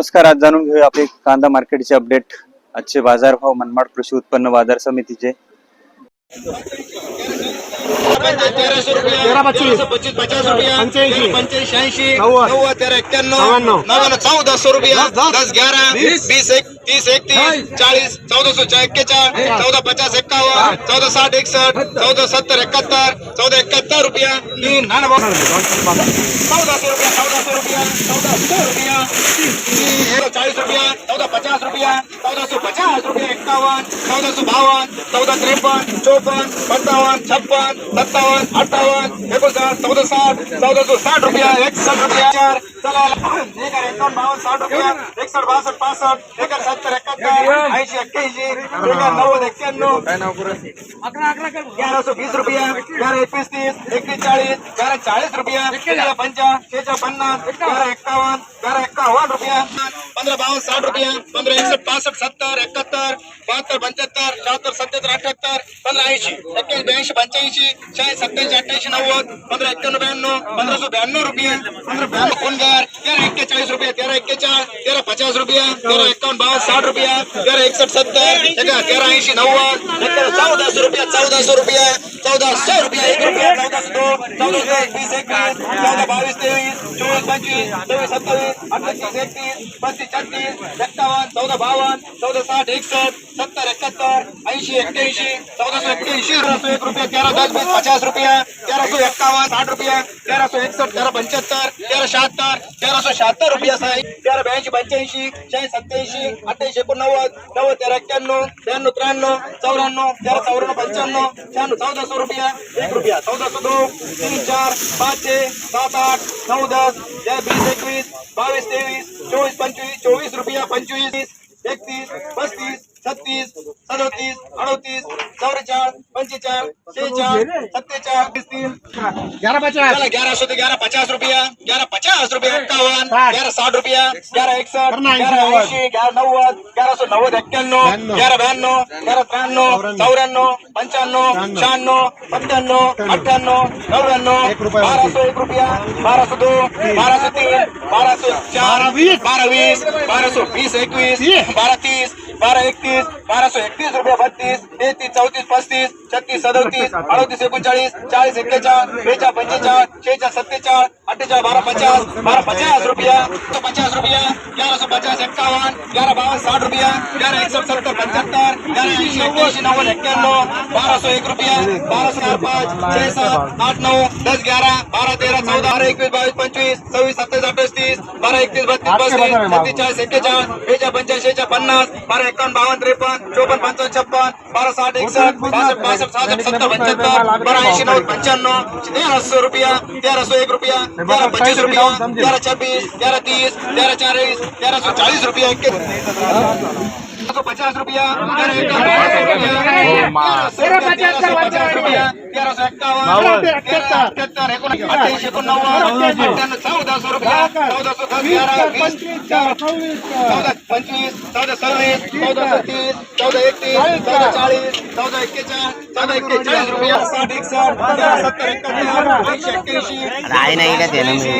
नमस्कार आज जाणून घेऊया आपले कांदा मार्केटचे अपडेट. आजचे बाजारभाव मनमाड कृषी उत्पन्न बाजार समितीचे. तेरा पच्चीस. पच्चीस पचास रुपये. पंच्याऐंशी. पंच्याऐंशी. ऐंशी नव्वद. नव्वद तेरा एक्क्याण्णव. नव्याण्णव. नव्याण्णव सौ रुपये. दस, ग्यारह बीस एक तीस एकतीस चाळीस. चौदा सौ एक्केचाळ. चौदा पचास एक्कावन्न. चौदा साठ एकसष्ट चौदा सत्तर एकाहत्तर. चौदा एकाहत्तर रुपया. भाऊ. चौदाशे रुपया. चौदाशे रुपया चौदाशे रुपया तीन चाळीस रुपया. चौदा पचास रुपया. चौदाशे पचास रुपया एक्कावन्न चौदाशे बावन्न. चौदा त्रेपन्न. चोपन्न. पंचावन्न. छप्पन सत्तावन्न अठ्ठावन्न एकोणसाठ चौदा साठ चौदाशे साठ रुपया एकसष्ट रुपया. चार चला एकावन्न बावन्न साठ रुपया. एकसष्ट बासष्ट पासष्ट. एकर सत्तर एकाहत्तर ऐंशी एक्क्याऐंशी. एकर नव्वद एक्क्याण्णव. ग्यारह सौ बीस रुपया. ग्यारह एकवीस तीस. एकवीस चाळीस. ग्यारह चाळीस रुपया. तेरा पंचा शेचा पन्नास. ग्यारह एक्कावन्न ग्यारह रुपया. पंधरा बावन्न साठ रुपया. पंधरा एकसष्ट पासष्ट सत्तर एकाहत्तर बहात्तर पंच्याहत्तर शहात्तर सत्याहत्तर अठ्याहत्तर पंधरा ऐंशी. एक्क्याऐंशी ब्याऐंशी पंच्याऐंशी. शहाऐंशी सत्याऐंशी अठ्ठ्याऐंशी पंद्रह इक्यान ब्याण्णव सौ ब्याण्णव रुपये। पंद्रह ब्याण्णव तेरह इक्के चालीस रुपये इक्के चार तेरह पचास रुपया तेरा एक्कावन्न बावन्न साठ रुपया तेरा एकसष्ट सत्तर तेरा ऐंशी नव्वद एका चौदाशे रुपया चौदाशे रुपया चौदाशे रुपया, एक रुपया चौदाशे दोन चौदाशे एक वीस एकवीस चौदा बावीस तेवीस चोवीस पंचवीस सव्वीस सत्तावीस अठ्ठावीस एकतीस पस्तीस छत्तीस एक्कावन्न चौदा बावन्न चौदा साठ एकसष्ट सत्तर एकाहत्तर ऐंशी एक्क्याऐंशी चौदाशे एक्क्याऐंशी तेराशे एक रुपया तेरा दस वीस पचास रुपया तेराशे एक्कावन्न साठ रुपया तेराशे एकसष्ट तेरा पंच्याहत्तर तेरा शहात्तर तेराशे शहात्तर रुपया साई तेरा ब्याऐंशी पंच्याऐंशी ऐंशी अठ्ठ्याऐंशी एकोणनव्वद नव्वद तेरा एक्क्याण्णव त्र्याण्णव त्र्याण्णव चौऱ्याण्णव तेरा चौऱ्याण्णव पंच्याण्णव शहाण्णव चौदाशे रुपया एक रुपया चौदाशे दोन तीन चार पाचशे सात आठ नऊ दस वीस एकवीस बावीस तेवीस चोवीस पंचवीस चोवीस रुपया पंचवीस एकतीस पस्तीस छत्तीस सदोतीस अडोतीस चौवेचाळ पंचेचाळ शेहेचाळ सत्तेचाळ तीन ग्यारह पचास ग्यारह सौ ग्यारह पचास रुपया ग्यारह पचास रुपया इक्यावन. ग्यारह साठ रुपया ग्यारह ऐंशी ग्यारह. ऐंशी ग्यारह नव्वद ग्यारह सौ नव्वद एक्क्याण्णव. ग्यारह ब्याण्णव ग्यारह त्र्याण्णव चौऱ्याण्णव पंच्याण्णव शहाण्णव. सत्त्याण्णव अठ्ठ्याण्णव नव्याण्णव एक रुपया बारा वरती. सौ एक रुपया बारा सौ दो बारा सौ तीन बारा सौ चार बारा वीस. बारा वीस बारा सौ बीस एकवीस तीस. बारा तीस बारा एकतीस बारा सौ एकतीस रुपया बत्तीस, तेहतीस, चौतीस, पस्तीस, छत्तीस, सदोतीस, अडोतीस, एकोणचाळीस, चाळीस एक्केचाळ बेचाळ पंचेचाळ शेहेचाळ सत्तेचाळ अठ्ठेचाळ बारा पचास बारा पचास रुपया सौ पचास रुपया ग्यारह सौ पचास, एक्कावन्न ग्यारह बावन साठ रुपया ग्यारह एकसठ सत्तर पंच्याहत्तर ग्यारह ऐंशी एक्क्याऐंशी नव्वद, एक्क्याण्णव बारा सौ एक रुपया बारा सौ चार, पाच छह सात आठ, नऊ, दस ग्यारह बारा, तेरा, चौदा, बारा, एकवीस, बावीस, पंचवीस, सव्वीस, सत्तावीस, अठ्ठावीस, तीस, बारा, एकतीस, बत्तीस, पस्तीस छत्तीस चाळीस एक्केचाळीस बेचाळ पंच्याऐंशी पन्नास, बारा एकावन्न बावन त्रेपन्न चौपन पंचावन्न छप्पन बारह साठ इकसठ बासठ सहासष्ट सत्तर पंच्याहत्तर बारा ऐंशी नव्वद तेरह सौ रुपया तेराशे एक रुपया तेरह पच्चीस रुपया तेरह छब्बीस तेरह तीस सौ सौ तेरह चालीस तेरह सौ चालीस रुपया तेरह सौ इक्यावन। तेरह अठ्याहत्तर एकोणऐंशी अठ्ठ्याऐंशी एकोणनव्वद अठ्ठ्याण्णव चौदा सौ रुपया। चौदा सौ दस ग्यारह वीस चौदा पंचवीस चौदा सव्वीस चौदा सत्तीस चौदा एकतीस चौदा चाळीस चौदा एक्केचाळीस चौदा एक्केचाळीस रुपया। साठ एकसष्ट तेरा सत्तर एकाहत्तर ऐंशी एक्क्याऐंशी राय नाही का त्यानं मी?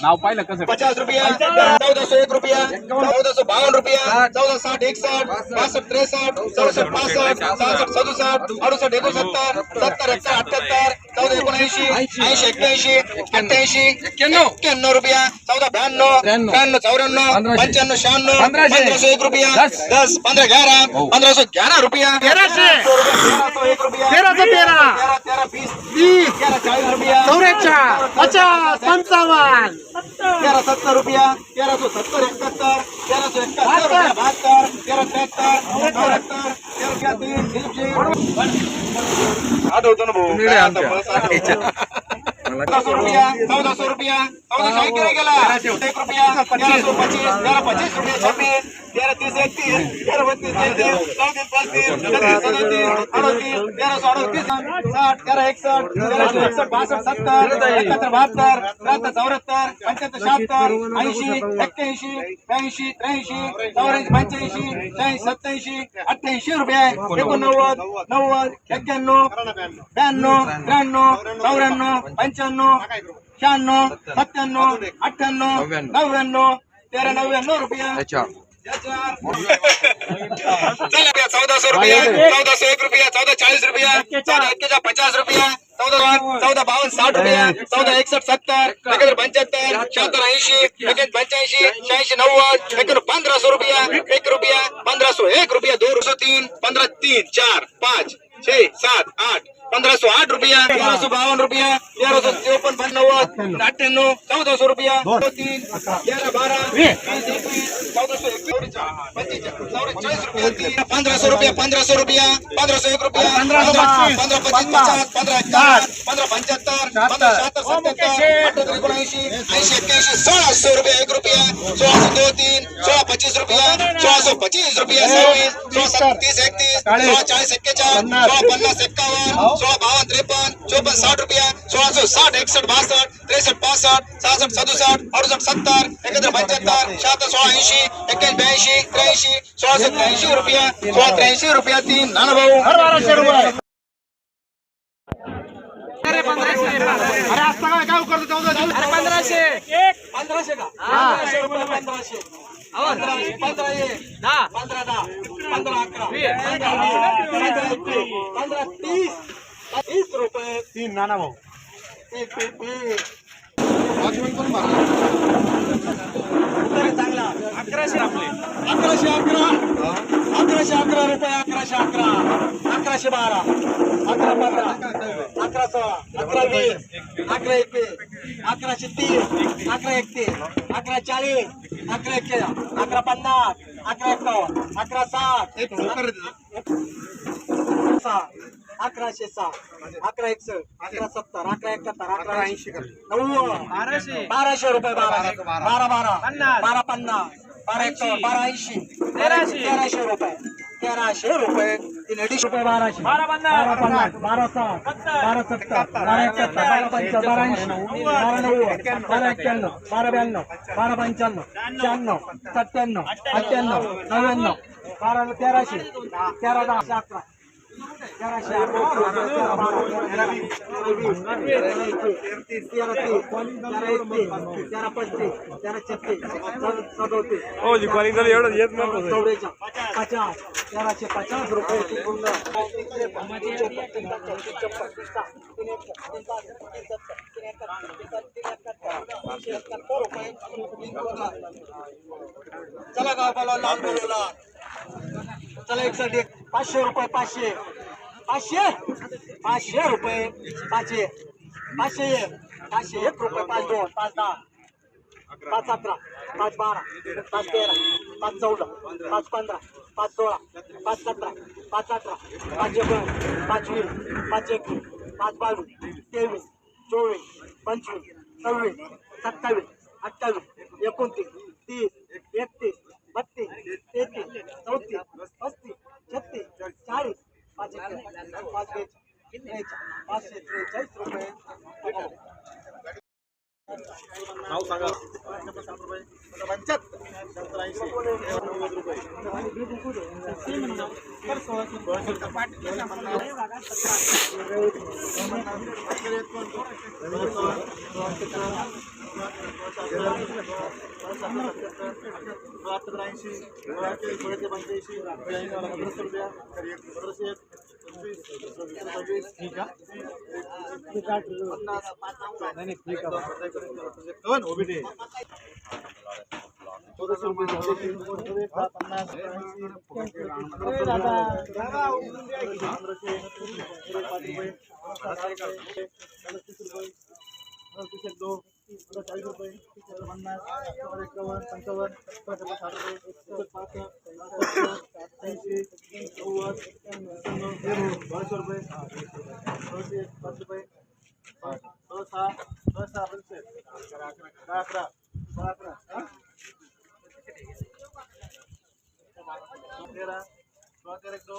शहाऐंशी सत्याऐंशी अठ्ठ्याऐंशी एकोणनव्वद नव्वद एक्क्याण्णव तेरा पचास रुपया चौदह सौ एक रुपया चौदह सौ बावन रुपया चौदह साठ एकसठ बासठ त्रेसठ चौसठ पासष्ट, सहासष्ट, सदुसष्ट, अडुसष्ट एकोणसत्तर सत्तर एकाहत्तर अठ्याहत्तर चौदा एकोणऐंशी ऐंशी. एक्क्याऐंशी अठ्ठ्याऐंशी एक्क्याण्णव. रुपया चौदा ब्याण्णव त्र्याण्णव चौऱ्याण्णव पंच्याण्णव शहाण्णव पंधराशे. एक रुपया दस. पंधरा ग्यारह पंधरा सौ ग्यारह रुपया. तेराशे. तेरह सौ एक रुपया. तेरह सौ तेरह. तेरह तेरह बीस चाळीस रुपया. चौरेचाळ पचास. पंचावन्न. तेरह सत्तर रुपया. तेरह सौ सत्तर इकहत्तर तेरह सौ इकहत्तर रुपया बहत्तर. तेरह तिहत्तर चौहत्तर तेरह तीन तीनशे आठवतो ना भाऊ काय आता बस आठवतो. चौदा सौ रुपया चौदा सौ रुपया चौदा सौ किती गेला एक रुपया तेरह सौ पच्चीस तेरह पच्चीस रुपया छब्बीस तेरा तीस एकतीस तेरा बत्तीस तेहतीस चौतीस पस्तीस छत्तीस सदतीस अडतीस तेरा सौ अडतीस साठ तेरा एकसष्ट तेराशे एकसष्ट बासष्ट सत्तर एकाहत्तर बहात्तर त्र्याहत्तर चौऱ्याहत्तर पंच्याहत्तर शहात्तर ऐंशी एक्क्याऐंशी ब्याऐंशी त्र्याऐंशी चौऱ्याऐंशी पंच्याऐंशी शहाऐंशी सत्याऐंशी अठ्ठ्याऐंशी रुपये एकोणनव्वद नव्वद एक्क्याण्णव ब्याण्णव त्र्याण्णव चौऱ्याण्णव पंच्याण्णव शहाण्णव सत्त्याण्णव अठ्ठ्याण्णव नव्याण्णव। तेरा नव्याण्णव रुपये। चला चौदा सौ रुपया चौदह सौ एक रुपया चौदा चाळीस रुपया चौदा एक्केचा पचास रुपया चौदा चौदा बावन्न साठ रुपया चौदह एकसष्ट सत्तर एक पंच्याहत्तर शहात्तर ऐंशी एकाहत्तर पंच्याऐंशी शहाऐंशी नव्वद पंधरा सौ रुपया एक रुपया पंद्रह सौ एक रुपया दोन सौ तीन पंद्रह तीन चार पाँच छह सात आठ पंधरा सौ आठ रुपया तेरह सौ बावन रुपया तेरह सौ चौपन नव्वद अठ्ठ्याण्णव चौदा सौ रुपया दो तीन ग्यारह बारह बीस एकवीस चौदा सौ तीन पंधरा सौ रुपया पंद्रह सौ रुपया पंधरा सौ एक रुपया पंधरा पंधरा पच्चीस पचास पंधरा शहात्तर सत्याहत्तर अठ्याहत्तर एकोणऐंशी ऐंशी एक्क्याऐंशी सौ रुपया एक रुपया सोळा सौ दो तीन सोळा पच्चीस रुपया सोळा सौ पच्चीस रुपया सोळा सत्तीस एकतीस सोळा चाळीस एक्केचाळीस सोळा पन्नास एक्कावन्न सोळा बावन त्रेपन्न चौपन साठ रुपया सोळा सौ साठ एकसष्ट बासष्ट त्रेसष्ट पासष्ट सहासष्ट सदुसष्ट अडुसष्ट सत्तर एकाहत्तर पंच्याहत्तर शहात्तर सोळा ऐंशी एक्क्याऐंशी ब्याऐंशी त्र्याऐंशी सोळा सौ त्र्याऐंशी रुपया सोळा त्र्याऐंशी रुपया तीन नाना भाऊ रुपये अरे पंधराशे का। पंधराशे रुपये पंधरा अकरा पंधरा वीस, पंधरा एकवीस, पंधरा तीस। तीस रुपये तीन नाना भाऊ चांगला अकराशे आपले अकराशे अकरा अकराशे अकरा रुपये अकराशे अकरा अकराशे बारा अकरा पंधरा अकरा सोळा अकरा वीस अकरा एकवीस अकराशे तीस अकरा एकतीस अकरा चाळीस अकरा एक्के अकरा पन्नास अकरा एक्कावन्न अकरा साठ सहा अकराशे सहा अकरा एकसष्ट अकरा सत्तर. अकरा एकाहत्तर. अकरा ऐंशी. नव्वद. बाराशे. बाराशे रुपये बारा. बारा. बारा बारा. पन्नास. बारा एकावन्न बारा ऐंशी. तेराशे. तेराशे रुपये. तेराशे रुपये. तीन अडीचशे रुपये बाराशे. बारा पन्नास. बारा साठ. बारा सत्तर. बारा एकाहत्तर. बारा पंच्याहत्तर बारा ऐंशी. बारा नव्वद. बारा एक्क्याण्णव बारा ब्याण्णव. बारा पंच्याण्णव शहाण्णव. सत्त्याण्णव. अठ्ठ्याण्णव. नव्याण्णव. बारा तेराशे. तेरा दहा. अकरा. तेराशे अकरा तेरा बारा तेरा वीस तेरा वीस तेरा तीस तेरा एकतीस तेरा पस्तीस तेरा छत्तीस सदोतीस चौवेचाळीस पचास तेराशे पचास रुपये पूर्ण चला गावाला लाल बोलवला चला एकसाठी एक. पाचशे रुपये पाचशे. पाचशे? पाचशे रुपये. पाचशे. पाचशे एक. पाचशे एक रुपये पाच दोन पाच दहा. पाच अकरा पाच बारा पाच तेरा पाच चौदा पाच पंधरा पाच सोळा पाच सतरा पाच अठरा पाच एकोणीस पाच वीस पाच एकवीस पाच बावीस तेवीस चोवीस पंचवीस सव्वीस सत्तावीस अठ्ठावीस एकोणतीस तीस एकतीस बत्तीस तेहतीस चौतीस पस्तीस छत्तीस चालीस पाँच पाँच पाँच त्रेचाळीस रुपये नाव सांगा. पंच्याहत्तर सतरा ऐंशी नव्वद रुपये त्र्याहत्तर त्र्याऐंशी सोळाशे सोळाशे पंच्याऐंशी पंधराशे रुपया पंधराशे एक सव्वीस पन्नास ओबीडी चौदाशे रुपये पन्नास पंधराशे रुपये अडतीस रुपये अडतीस दो ఒక ఐదు రూపాయలు వన్ మ్యాచ్ కవర్ పంచవర్ ఓవర్ బారస రూపాయి పది రూపాయి दो सात दो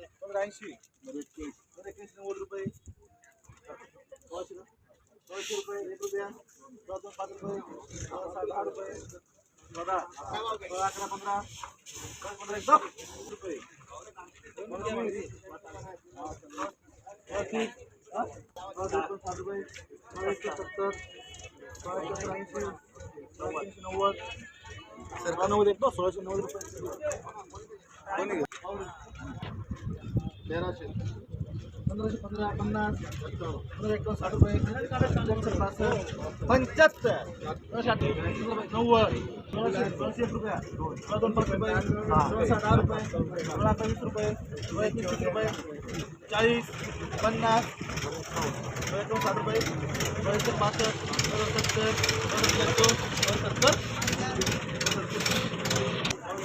सोळाशे सोळाशे रुपये एक रुपया हा? तेराशे पन्नास पंधरा एकावन्न साठ रुपये रुपये नव्वद सोळाशे सोळाशे एक रुपया सोळा दोन पाच रुपये सोळा दहा रुपये सोळा रुपये सोळा एकवीस तीस रुपये चाळीस पन्नास सोळा एकोण साठ रुपये सोळा एकशे पासष्ट सोळा सत्तर सोळा एक्कावन्न सोळा सत्तर।